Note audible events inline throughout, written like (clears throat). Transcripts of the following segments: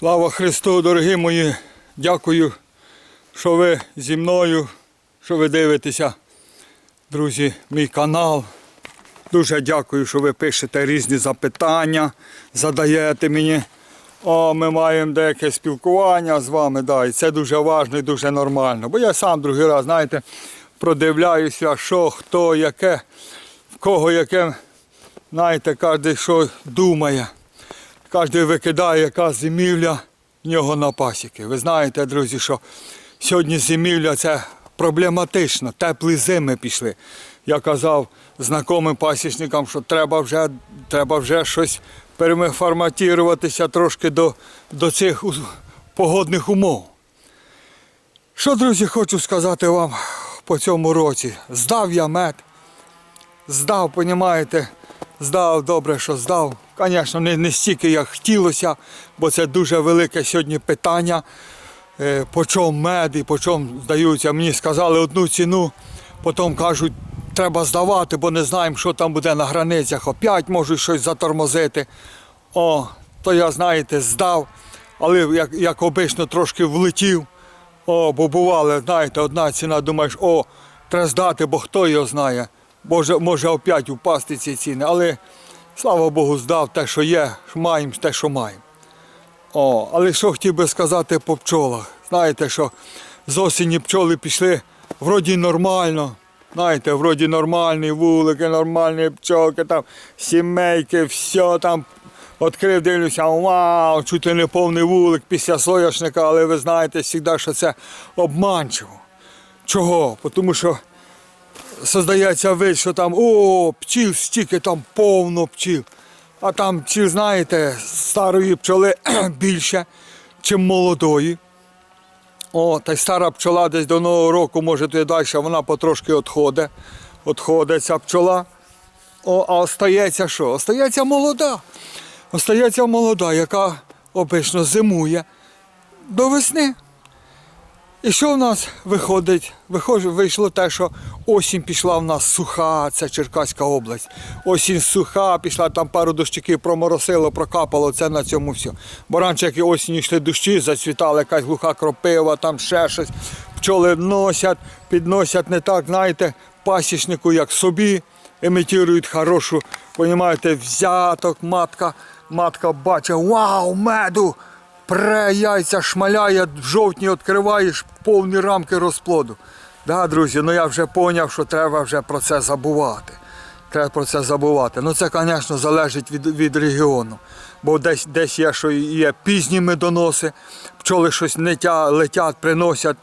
Слава Христу, дорогі мої! Дякую, що ви зі мною, що ви дивитеся, друзі, мій канал. Дуже дякую, що ви пишете різні запитання, задаєте мені. О, ми маємо деяке спілкування з вами, да, і це дуже важливо і дуже нормально. Бо я сам другий раз, знаєте, продивляюся, що, хто, яке, в кого яке, знаєте, кожен що думає. Кожен викидає, яка зимівля в нього на пасіки. Ви знаєте, друзі, що сьогодні зимівля це проблематично, теплі зими пішли. Я казав знайомим пасічникам, що треба вже, треба вже щось переформатуватися трошки до, до цих погодних умов. Що, друзі, хочу сказати вам по цьому році. Здав я мед, здав, понімаєте, здав добре, що здав. Звісно, не, не стільки, як хотілося, бо це дуже велике сьогодні питання. Е, по чому мед і по чому здаються. Мені сказали одну ціну, потім кажуть, треба здавати, бо не знаємо, що там буде на границях. Опять можуть щось затормозити. О, то я, знаєте, здав, але як, як обично трошки влетів. О, бо бувало, знаєте, одна ціна, думаєш, о, треба здати, бо хто його знає. Може, може опять упасти ці ціни. Але слава Богу, здав те, що є, маємо те, що маємо. О, але що хотів би сказати по пчолах. Знаєте, що з осені пчоли пішли вроді нормально. Знаєте, вроді нормальні вулики, нормальні пчолки, там сімейки, все там. Відкрив, дивлюся, вау, чуть ли не повний вулик після соняшника, але ви знаєте завжди, що це обманчиво. Чого? Тому що создається вид, що там о, пчіл стільки, там повно пчіл. А там пчіл, знаєте, старої пчоли (clears throat) більше, чим молодої. О, та й стара пчола десь до нового року, може туди далі, вона потрошки відходить. Відходить ця пчола. О, а остається що? Остається молода. Остається молода, яка обично зимує до весни. І що в нас виходить? Вихож- Вийшло те, що осінь пішла в нас суха, це Черкаська область. Осінь суха, пішла там пару дощиків проморосило, прокапало, це на цьому все. Бо раніше, як і осінь йшли дощі, зацвітала якась глуха кропива, там ще щось. Пчоли носять, підносять не так, знаєте, пасічнику, як собі, імітують хорошу, понімаєте, взяток, матка, матка бачить, вау, меду! Пре яйця шмаляє, жовтні відкриваєш повні рамки розплоду. Да, друзі, ну я вже зрозумів, що треба вже про це забувати. Треба про це забувати. Ну це, звісно, залежить від, від регіону. Бо десь, десь є, що є пізні медоноси, пчоли щось летять, летять, приносять.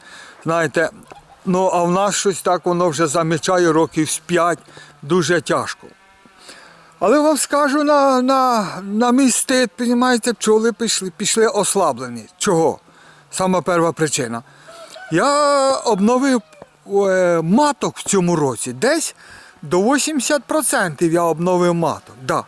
Знаєте, ну а в нас щось так воно вже замічає років з 5, дуже тяжко. Але вам скажу на, на, на мій розумієте, пчоли пішли, пішли ослаблені. Чого? Сама перша причина. Я обновив е, маток в цьому році. Десь до 80% я обновив маток. Да.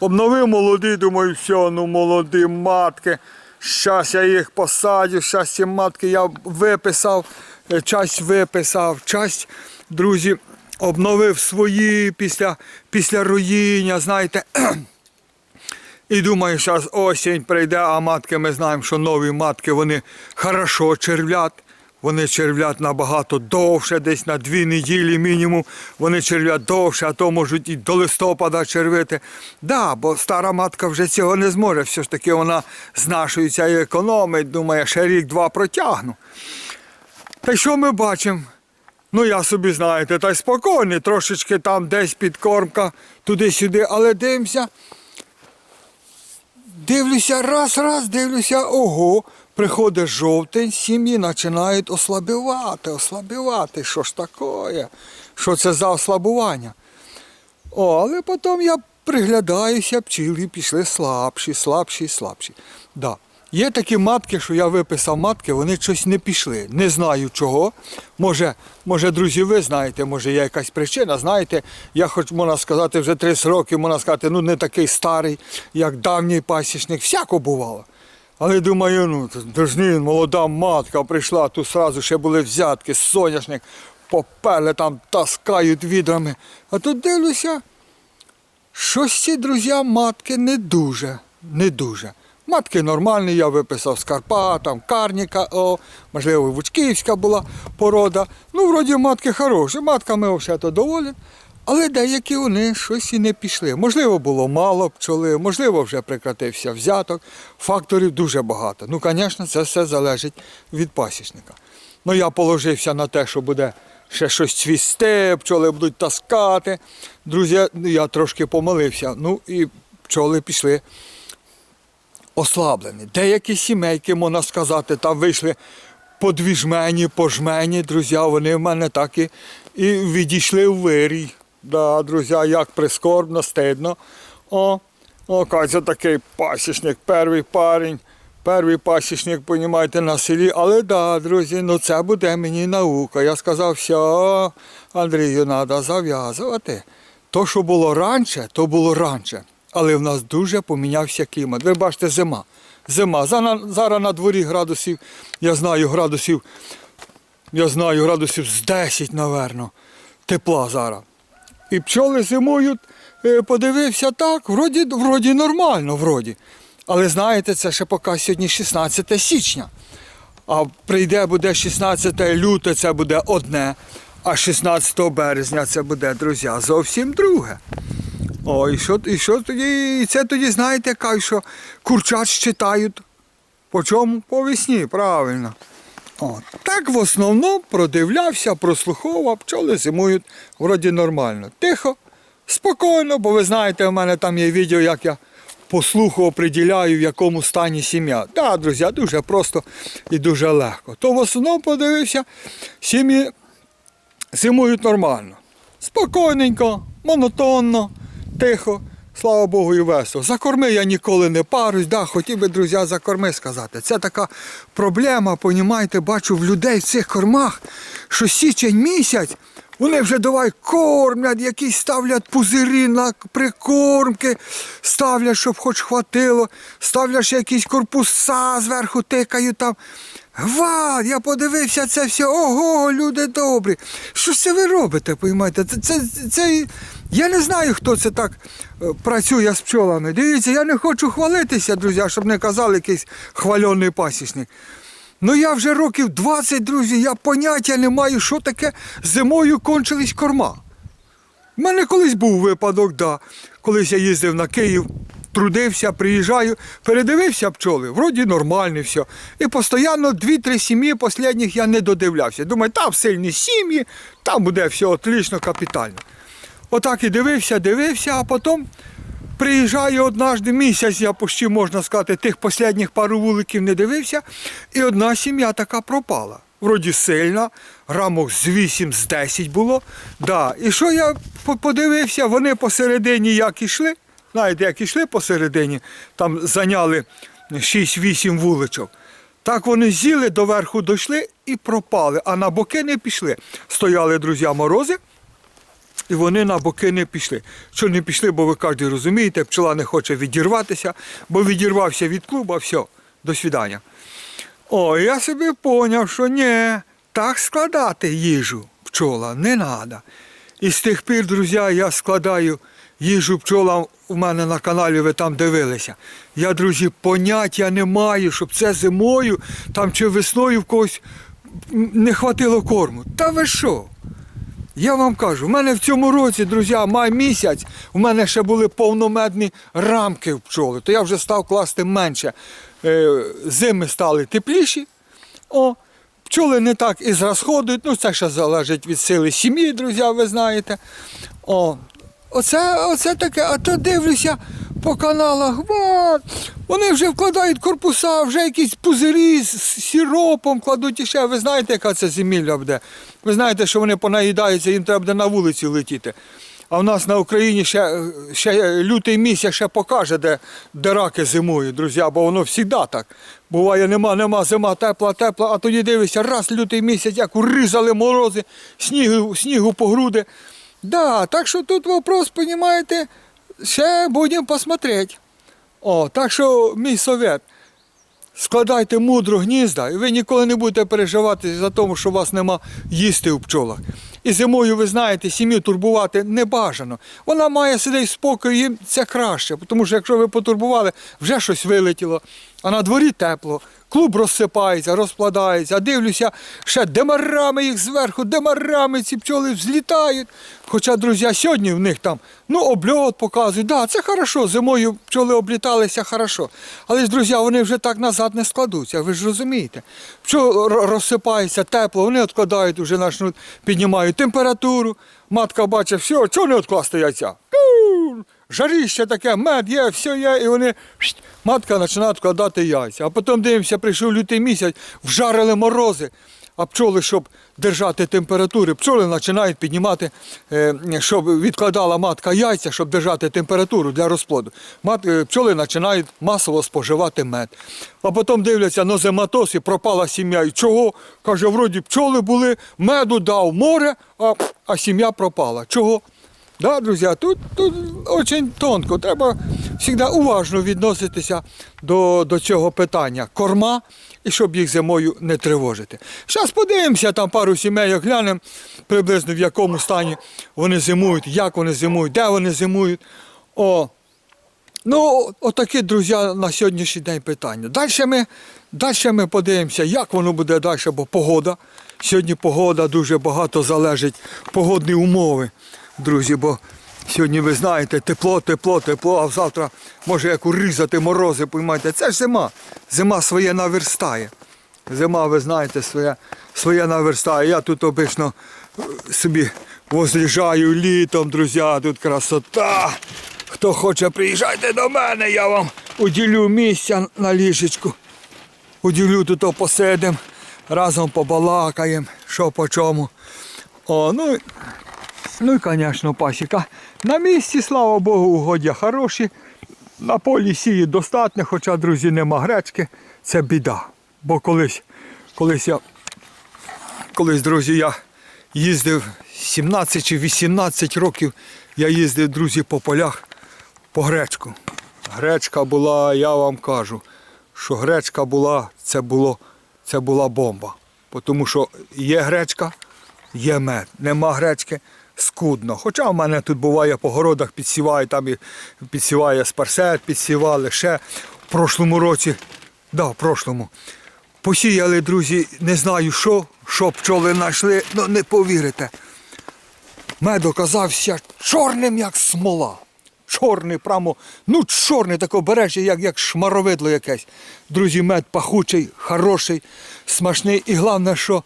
Обновив молоді, думаю, все, ну молоді матки. Щас я їх посадю, щас ці матки я виписав, е, часть виписав, часть, друзі, обновив свої після, після руїння, знаєте. І думаю, зараз осінь прийде, а матки ми знаємо, що нові матки вони хорошо червлять. Вони червлять набагато довше, десь на дві неділі мінімум. Вони червлять довше, а то можуть і до листопада червити. Да, бо стара матка вже цього не зможе. Все ж таки вона знашується і економить, думає, ще рік-два протягну. Та й що ми бачимо? Ну, я собі знаєте, та й спокійний, трошечки там десь підкормка туди-сюди, але дивимося. Дивлюся, раз, раз, дивлюся, ого, приходить жовтень, сім'ї починають ослабівати, ослабівати. Що ж таке? Що це за ослабування? О, але потім я приглядаюся, пчіли пішли слабші, слабші, слабші. Да. Є такі матки, що я виписав матки, вони щось не пішли. Не знаю чого. Може, може, друзі, ви знаєте, може є якась причина. Знаєте, я хоч можна сказати, вже 30 років, можна сказати, ну не такий старий, як давній пасічник. Всяко бувало. Але думаю, ну дожні, молода матка прийшла, тут одразу ще були взятки, соняшник, поперли там таскають відрами. А тут дивлюся, щось ці друзі матки не дуже, не дуже. Матки нормальні, я виписав з Карпат, там Карніка, о, можливо, Вучківська була порода. Ну, вроді матки хороші, матками взагалі доволен. Але деякі вони щось і не пішли. Можливо, було мало пчоли, можливо, вже прекратився взяток. Факторів дуже багато. Ну, звісно, це все залежить від пасічника. Ну, я положився на те, що буде ще щось цвісти, пчоли будуть таскати. Друзі, я трошки помилився. Ну і пчоли пішли ослаблені. Деякі сімейки, можна сказати, там вийшли по дві жмені, по жмені, друзі, вони в мене так і, і відійшли в вирій. Да, друзі, як прискорбно, стидно. О, о, Катя такий пасічник, перший парень, перший пасічник, понімаєте, на селі. Але да, друзі, ну це буде мені наука. Я сказав, все, Андрію, треба зав'язувати. То, що було раніше, то було раніше. Але в нас дуже помінявся клімат. Ви бачите, зима. Зима. Зараз, на дворі градусів, я знаю, градусів, я знаю, градусів з 10, напевно, тепла зараз. І пчоли зимують, е, подивився так, вроді, вроді нормально, вроді. Але знаєте, це ще поки сьогодні 16 січня. А прийде буде 16 люте, це буде одне, а 16 березня це буде, друзі, зовсім друге. О, і що, і що тоді? І це тоді, знаєте, кажуть, що курчат читають. По чому? По весні, правильно. О, так в основному продивлявся, прослуховував, пчоли зимують вроді нормально. Тихо, спокійно, бо ви знаєте, у мене там є відео, як я по слуху оприділяю, в якому стані сім'я. Так, да, друзі, дуже просто і дуже легко. То в основному подивився, сім'ї зимують нормально. Спокійненько, монотонно, тихо. Слава Богу, і весело. За корми я ніколи не парюсь, да, хотів би, друзі, за корми сказати. Це така проблема, понімаєте, бачу в людей в цих кормах, що січень місяць, вони вже давай кормлять, якісь ставлять пузирі на прикормки, ставлять, щоб хоч хватило, ставлять ще якісь корпуса зверху тикають там. Гвалт, я подивився це все. Ого, люди добрі. Що це ви робите, поймаєте? Це, це, це, я не знаю, хто це так е, працює з пчолами. Дивіться, я не хочу хвалитися, друзі, щоб не казали якийсь хвальоний пасічник. Ну я вже років 20, друзі, я поняття не маю, що таке зимою кончились корма. У мене колись був випадок, да. колись я їздив на Київ, трудився, приїжджаю, передивився пчоли, вроді нормальні все. І постійно дві-три сім'ї останніх я не додивлявся. Думаю, там сильні сім'ї, там буде все отлично, капітально. Отак і дивився, дивився, а потім приїжджаю однажды місяць, я почти, можна сказати, тих останніх пару вуликів не дивився, і одна сім'я така пропала. Вроді сильна, рамок з 8, з 10 було. Да. І що я подивився, вони посередині як ішли. Знаєте, як ішли посередині, там зайняли 6-8 вуличок. Так вони з'їли, доверху дійшли і пропали, а на боки не пішли. Стояли, друзі, морози, і вони на боки не пішли. Що не пішли, бо ви кожен розумієте, пчола не хоче відірватися, бо відірвався від клуба, все, до свідання. О, я собі поняв, що ні, так складати їжу пчола не треба. І з тих пір, друзі, я складаю їжу пчолам у мене на каналі, ви там дивилися. Я, друзі, поняття не маю, щоб це зимою там чи весною в когось не хватило корму. Та ви що? Я вам кажу, в мене в цьому році, друзі, май місяць, у мене ще були повномедні рамки в пчоли, то я вже став класти менше. Е, Зими стали тепліші. О, пчоли не так і зрозходують, ну це ще залежить від сили сім'ї, друзі, ви знаєте. О, оце, оце таке, а то дивлюся по каналах, вот, вони вже вкладають корпуса, вже якісь пузирі з сіропом кладуть і ще. Ви знаєте, яка це зимілля буде? Ви знаєте, що вони понаїдаються, їм треба буде на вулиці летіти. А в нас на Україні ще, ще лютий місяць ще покаже, де, де раки зимують, друзі, бо воно завжди так. Буває, нема, нема, зима тепла, тепла, а тоді дивишся, раз лютий місяць, як урізали морози, снігу, снігу по груди. Да, так що тут вопрос, розумієте, ще будемо посмотреть. О, так що мій совет. Складайте мудро гнізда, і ви ніколи не будете переживати за тому, що у вас нема їсти у пчолах. І зимою, ви знаєте, сім'ю турбувати не бажано. Вона має сидіти в спокій, їм це краще. Тому що якщо ви потурбували, вже щось вилетіло, а на дворі тепло, клуб розсипається, розкладається. Дивлюся, ще демарами їх зверху, демарами ці пчоли взлітають. Хоча, друзі, сьогодні в них там ну, обльот показують. Да, це хорошо, зимою пчоли обліталися хорошо. Але ж, друзі, вони вже так назад не складуться, ви ж розумієте. Пчол р- розсипається тепло, вони відкладають, вже почнуть, піднімають температуру. Матка бачить, все, чого не відкласти яйця? Жаріще таке, мед є, все є, і вони матка починає відкладати яйця. А потім дивимося, прийшов лютий місяць, вжарили морози. А пчоли, щоб держати температури, пчоли починають піднімати, е, щоб відкладала матка яйця, щоб держати температуру для розплоду. Е, пчоли починають масово споживати мед. А потім дивляться на зематос і пропала сім'я. І чого? Каже, вроді пчоли були, меду дав море, а, а сім'я пропала. Чого? Да, друзі, тут, тут дуже тонко. Треба завжди уважно відноситися до, до цього питання. Корма, і щоб їх зимою не тривожити. Зараз подивимося, там пару сімей оглянемо приблизно в якому стані вони зимують, як вони зимують, де вони зимують. О, Ну, отакі, друзі, на сьогоднішній день питання. Далі ми, далі ми подивимося, як воно буде далі, бо погода. Сьогодні погода дуже багато залежить, погодні умови, друзі, бо сьогодні ви знаєте, тепло, тепло, тепло, а завтра може як урізати морози, поймаєте. Це ж зима. Зима своє наверстає. Зима, ви знаєте, своє, своє наверстає. Я тут обично е, собі возліжаю літом, друзі, тут красота. Хто хоче, приїжджайте до мене, я вам уділю місця на ліжечку. Уділю тут посидим, разом побалакаємо, що по чому. О, ну, ну і, звісно, пасіка. На місці, слава Богу, угодя хороші. На полі сіє достатньо, хоча, друзі, нема гречки. Це біда. Бо колись, колись я, колись, друзі, я їздив 17 чи 18 років, я їздив, друзі, по полях по гречку. Гречка була, я вам кажу, що гречка була, це, було, це була бомба. Тому що є гречка, є мед. Нема гречки, скудно. Хоча в мене тут буває по городах підсіває, там і підсіває спарсет, підсівали ще в прошлому році. Да, в прошлому. Посіяли, друзі, не знаю що, що пчоли знайшли, ну не повірите. Мед оказався чорним, як смола. Чорний, прямо, ну чорний тако береш, як, як шмаровидло якесь. Друзі, мед пахучий, хороший, смачний. І головне, що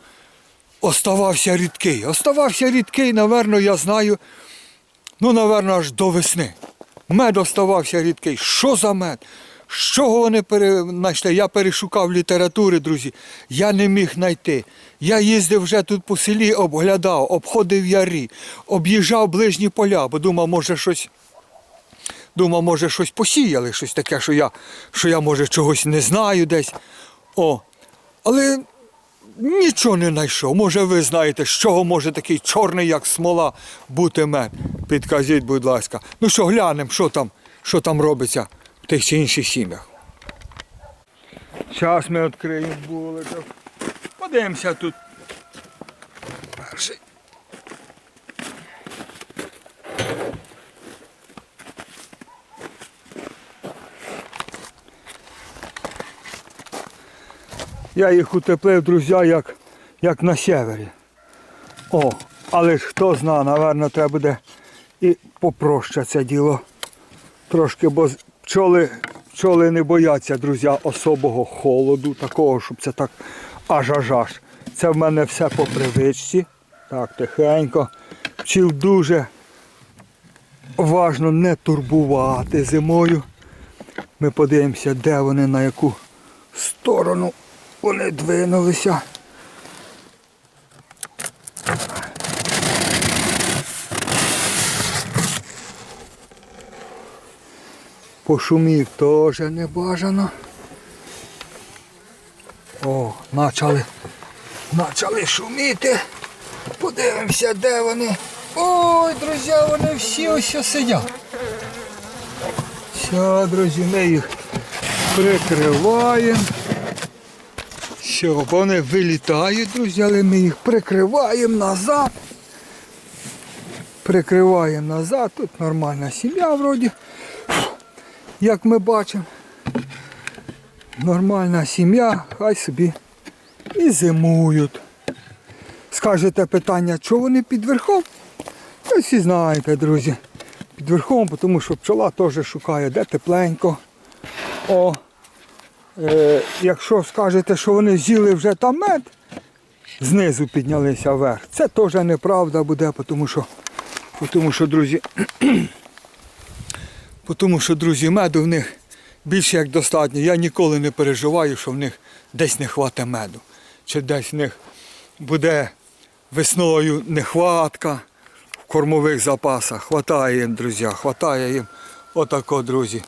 оставався рідкий. Оставався рідкий, напевно, я знаю, ну, напевно, аж до весни. Мед оставався рідкий. Що за мед? З чого вони пере... знайшли? Я перешукав літератури, друзі. Я не міг знайти. Я їздив вже тут по селі, обглядав, обходив ярі, об'їжджав ближні поля, бо думав, може щось. Думав, може, щось посіяли, щось таке, що я, що я, може, чогось не знаю десь. О. Але нічого не знайшов. Може, ви знаєте, з чого може такий чорний, як смола, бути мед. Підказіть, будь ласка. Ну що, глянемо, що там, що там робиться в тих чи інших сім'ях. Зараз ми відкриємо булочок. Подивимося тут. Перший. Я їх утеплив, друзі, як, як на севері. О, але ж хто зна, напевно, треба буде і попроще це діло. Трошки, бо пчоли, пчоли не бояться, друзі, особого холоду, такого, щоб це так аж аж аж. Це в мене все по привичці. Так, тихенько. Пчіл дуже важно не турбувати зимою. Ми подивимося, де вони, на яку сторону вони двинулися. Пошумів теж не бажано. О, почали, почали шуміти. Подивимося, де вони. Ой, друзі, вони всі ось сидять. Все, друзі, ми їх прикриваємо. Вони вилітають, друзі, але ми їх прикриваємо назад. Прикриваємо назад, тут нормальна сім'я вроді. Як ми бачимо. Нормальна сім'я, хай собі і зимують. Скажете питання, чого вони під верхом? Ви всі знаєте, друзі. Під верхом, тому що пчола теж шукає, де тепленько. О, якщо скажете, що вони з'їли вже там мед, знизу піднялися вверх. Це теж неправда буде, тому що, тому що, друзі, (clears throat) тому що, друзі, меду в них більше як достатньо. Я ніколи не переживаю, що в них десь не хватить меду. Чи десь в них буде весною нехватка в кормових запасах. Хватає їм, друзі, хватає їм. Отако, друзі.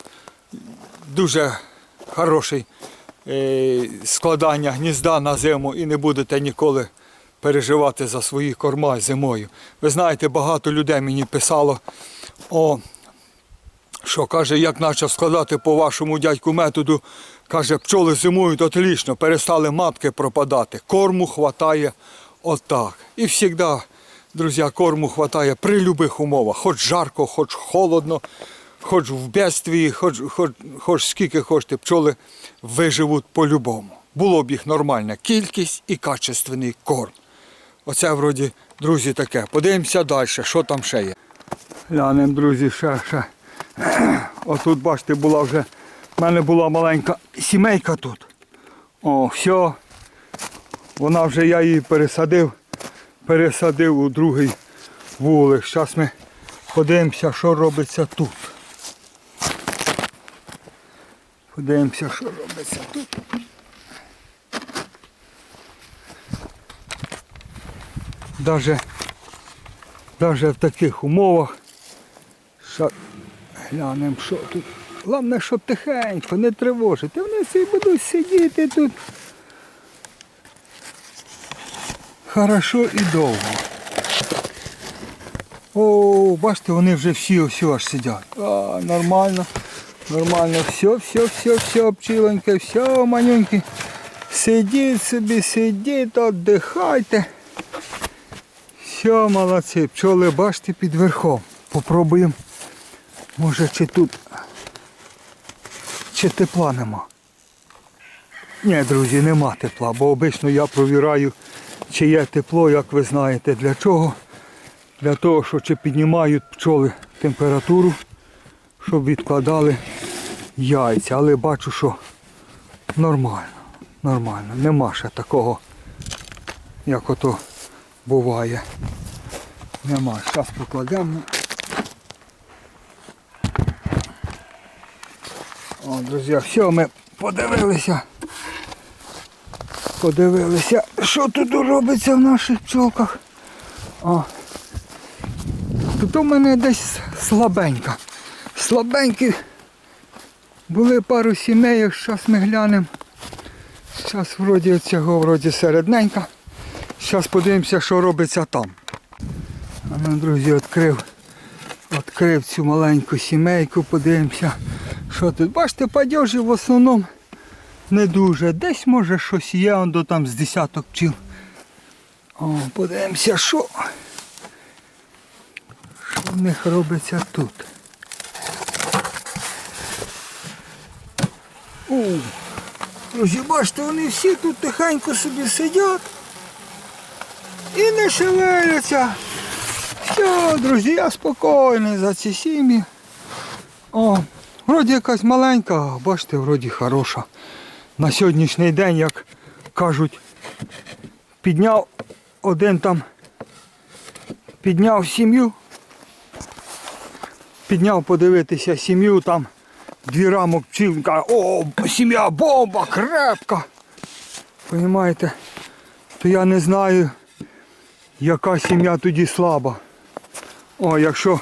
Дуже хороший е, складання гнізда на зиму і не будете ніколи переживати за свої корма зимою. Ви знаєте, багато людей мені писало, о, що каже, як почав складати по вашому дядьку методу, каже, пчоли зимують отлично, перестали матки пропадати. Корму хватає отак. І завжди, друзі, корму хватає при будь-яких умовах. Хоч жарко, хоч холодно, хоч в бедстві, хоч, хоч, хоч скільки хочете, пчоли виживуть по-любому. Було б їх нормальна кількість і качественний корм. Оце вроді, друзі, таке. Подивимося далі, що там ще є. Глянемо, друзі, ще, ще. (clears throat) Отут, бачите, була вже, в мене була маленька сімейка тут. О, все. Вона вже я її пересадив, пересадив у другий вулик. Зараз ми подивимося, що робиться тут. Подивимося, що робиться тут. Даже, даже в таких умовах. Ша- Глянемо, що тут. Головне, щоб тихенько, не тривожити. Вони всі будуть сидіти тут. Хорошо і довго. О, бачите, вони вже всі ось аж сидять. А, нормально, нормально. Все, все, все, все, пчіленьке, все, манюньки. Сидіть собі, сидіть, віддихайте. Все, молодці, пчоли, бачите, під верхом. Попробуємо. Може чи тут чи тепла нема. Ні, друзі, нема тепла, бо обично я провіраю, чи є тепло, як ви знаєте, для чого. Для того, що чи піднімають пчоли температуру, щоб відкладали яйця. Але бачу, що нормально, нормально. Нема ще такого, як ото буває. Нема. Зараз покладемо. О, друзі, все, ми подивилися. Подивилися, що тут робиться в наших пчолках. О. Тут у мене десь слабенька. Слабенькі. Були пару сімей, зараз ми глянемо. Зараз вроді цього вроді середненька. Зараз подивимося, що робиться там. А ну, друзі, відкрив, відкрив цю маленьку сімейку, подивимося. Що тут? Бачите, падежі в основному не дуже. Десь може щось є, он до там з десяток пчіл. О, подивимося, що. Що в них робиться тут. Друзі, бачите, вони всі тут тихенько собі сидять і не шевеляться. Все, друзі, я спокійний за ці сім'ї. О, вроді якась маленька, а бачите, вроді хороша. На сьогоднішній день, як кажуть, підняв один там, підняв сім'ю, підняв подивитися сім'ю, там дві рамок пчіл, каже, о, сім'я бомба, крепка. Понімаєте? То я не знаю, яка сім'я тоді слаба. О, якщо,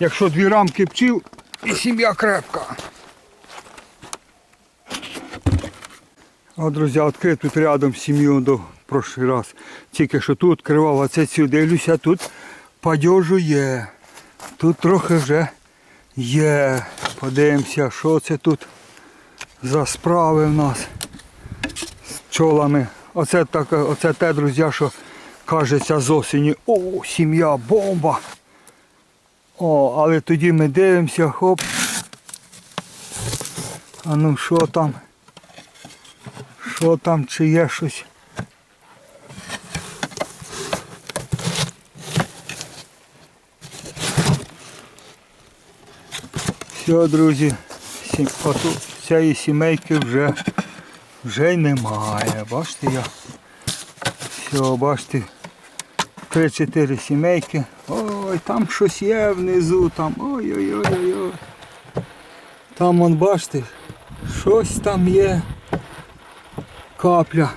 якщо дві рамки пчіл і сім'я крепка. О, друзі, відкрив тут рядом сім'ю до прошлий раз. Тільки що тут відкривав, а це цю дивлюся, тут падежу є. Тут трохи вже є. Подивимося, що це тут за справи в нас з пчолами. Оце, так, оце те, друзі, що кажеться з осені. О, сім'я, бомба. О, але тоді ми дивимося, хоп. А ну що там? Що там, чи є щось? Все, друзі, отут цієї сімейки вже, вже й немає. Бачите я. Все, бачите. Три-чотири сімейки. Ой, там щось є внизу, там. Ой-ой-ой-ой. Там вон, бачите, щось там є. Капля.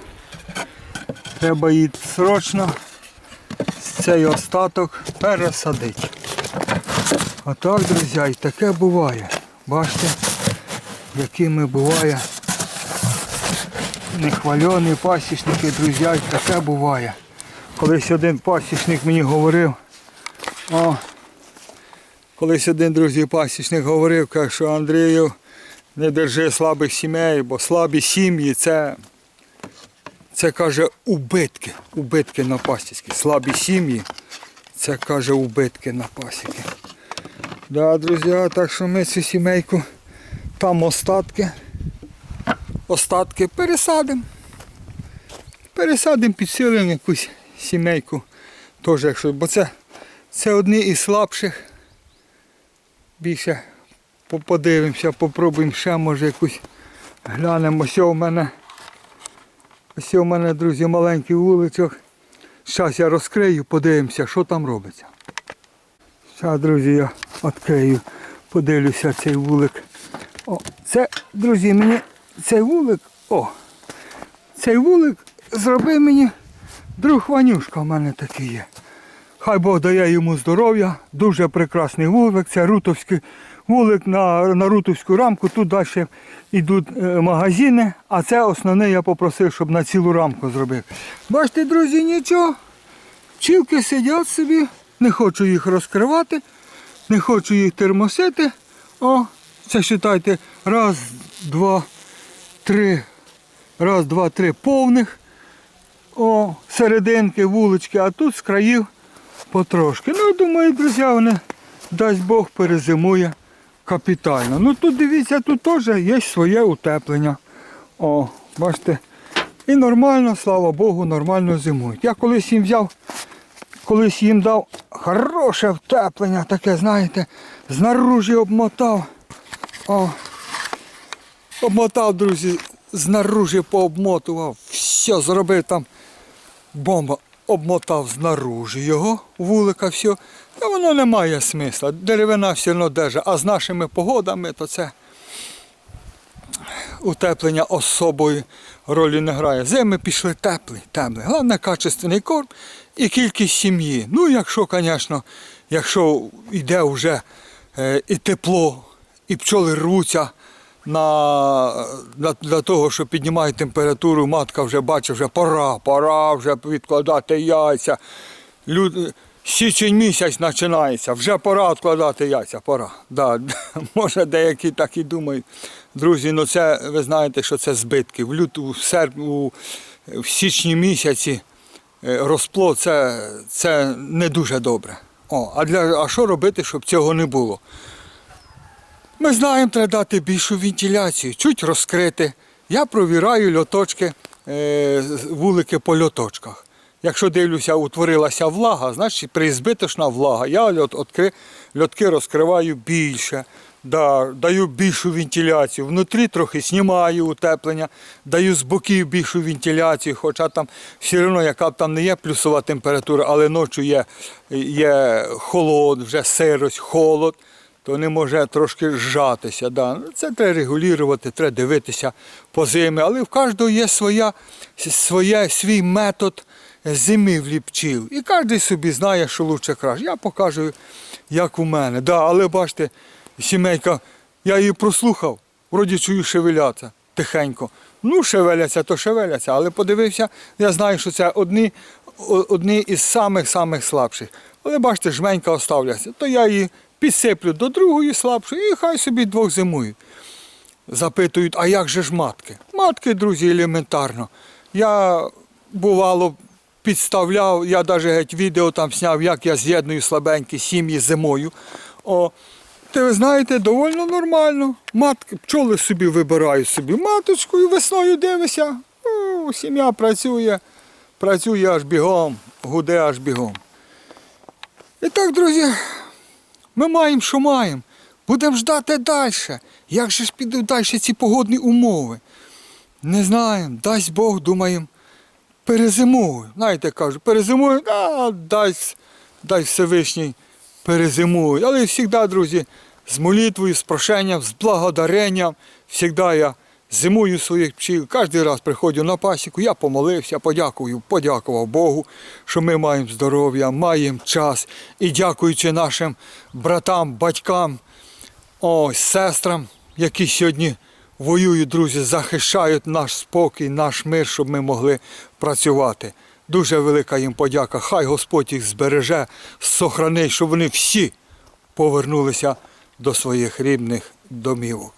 Треба її срочно цей остаток пересадити. Отак, друзі, і таке буває. Бачите, якими буває нехвальоні пасічники, друзі, і таке буває. Колись один пасічник мені говорив, о, колись один друзі пасічник говорив, каже, що Андрію, не держи слабих сімей, бо слабі сім'ї це, це каже, убитки. Убитки на пасіки. Слабі сім'ї, це каже убитки на пасіки. Да, друзі, так що ми цю сімейку, там остатки, остатки пересадимо. Пересадимо, підсилимо якусь сімейку. Теж, якщо, бо це, це одні із слабших. Більше подивимося, попробуємо ще, може якусь глянемо. Ось у мене, ось у мене, друзі, маленький вуличок. Зараз я розкрию, подивимося, що там робиться. Зараз, друзі, я відкрию, подивлюся цей вулик. О, це, друзі, мені цей вулик, о, цей вулик зробив мені друг Ванюшка в мене такий є. Хай Бог дає йому здоров'я, дуже прекрасний вулик. Це рутовський вулик на, на рутовську рамку. Тут далі йдуть е, магазини, а це основне я попросив, щоб на цілу рамку зробив. Бачите, друзі, нічого. Пчілки сидять собі, не хочу їх розкривати, не хочу їх термосити. О, це вважайте, раз, два, три, раз, два, три повних. О, серединки, вулички, а тут з країв потрошки. Ну, думаю, друзі, вони, дасть Бог, перезимує капітально. Ну тут дивіться, тут теж є своє утеплення. О, бачите. І нормально, слава Богу, нормально зимують. Я колись їм взяв, колись їм дав хороше втеплення, таке, знаєте, знаружі обмотав. О, обмотав, друзі, знаружі пообмотував. Все, зробив там бомба. Обмотав знаружі його, вулика, все. Та воно не має смисла. Деревина все одно держить. А з нашими погодами то це утеплення особої ролі не грає. Зими пішли теплі, теплі. Головне качественний корм і кількість сім'ї. Ну, якщо, звісно, якщо йде вже е, і тепло, і пчоли рвуться на, для, того, що піднімає температуру, матка вже бачить, вже пора, пора вже відкладати яйця. Люди, січень місяць починається, вже пора відкладати яйця, пора. Да. (laughs) Може деякі так і думають. Друзі, ну це ви знаєте, що це збитки. В люту, в серп, у, в січні місяці розплод це, це не дуже добре. О, а, для, а що робити, щоб цього не було? Ми знаємо, треба дати більшу вентиляцію, чуть розкрити. Я провіраю льоточки, е, вулики по льоточках. Якщо дивлюся, утворилася влага, значить призбиточна влага. Я льотки розкриваю більше, да, даю більшу вентиляцію. Внутрі трохи знімаю утеплення, даю з боків більшу вентиляцію, хоча там все одно, яка б там не є плюсова температура, але ночі є, є холод, вже сирость, холод то не може трошки зжатися. Да. Ну, Це треба регулювати, треба дивитися по зимі. Але в кожного є своя, своє, свій метод зимівлі пчіл. І кожен собі знає, що краще краще. Я покажу, як у мене. Да, але бачите, сімейка, я її прослухав, вроді чую шевеляться тихенько. Ну, шевеляться, то шевеляться, але подивився, я знаю, що це одні, одні із самих-самих слабших. Але бачите, жменька оставляться, то я її підсиплю до другої слабшої і хай собі двох зимують. Запитують, а як же ж матки? Матки, друзі, елементарно. Я бувало підставляв, я навіть геть відео там зняв, як я з'єдную слабенькі сім'ї зимою. О, ти ви знаєте, доволі нормально. Матки, пчоли собі вибирають собі маточку і весною дивишся. О, сім'я працює, працює аж бігом, гуде аж бігом. І так, друзі, ми маємо, що маємо. Будемо ждати далі. Як же ж підуть далі ці погодні умови? Не знаємо, дасть Бог, думаємо, перезимую. Знаєте, кажу, перезимую, а дасть, дасть Всевишній перезимую. Але завжди, друзі, з молитвою, з прошенням, з благодаренням, завжди я зимую своїх пчіл. Кожен раз приходжу на пасіку, я помолився, подякую, подякував Богу, що ми маємо здоров'я, маємо час. І дякуючи нашим братам, батькам, ось сестрам, які сьогодні воюють, друзі, захищають наш спокій, наш мир, щоб ми могли працювати. Дуже велика їм подяка. Хай Господь їх збереже, сохранить, щоб вони всі повернулися до своїх рідних домівок.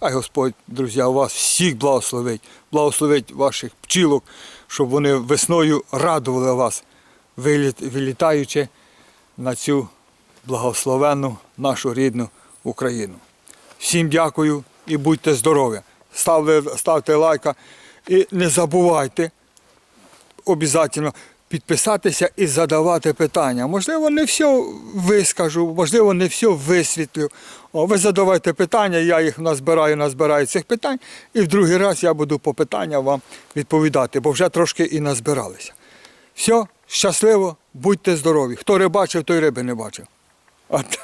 Хай Господь, друзі, вас всіх благословить, благословить ваших пчілок, щоб вони весною радували вас, вилітаючи на цю благословенну нашу рідну Україну. Всім дякую і будьте здорові. Ставте, ставте лайка і не забувайте обов'язково підписатися і задавати питання. Можливо, не все вискажу, можливо, не все висвітлю. О, ви задавайте питання, я їх назбираю, назбираю цих питань, і в другий раз я буду по питанням вам відповідати, бо вже трошки і назбиралися. Все, щасливо, будьте здорові. Хто рибачив, той риби не бачив. От.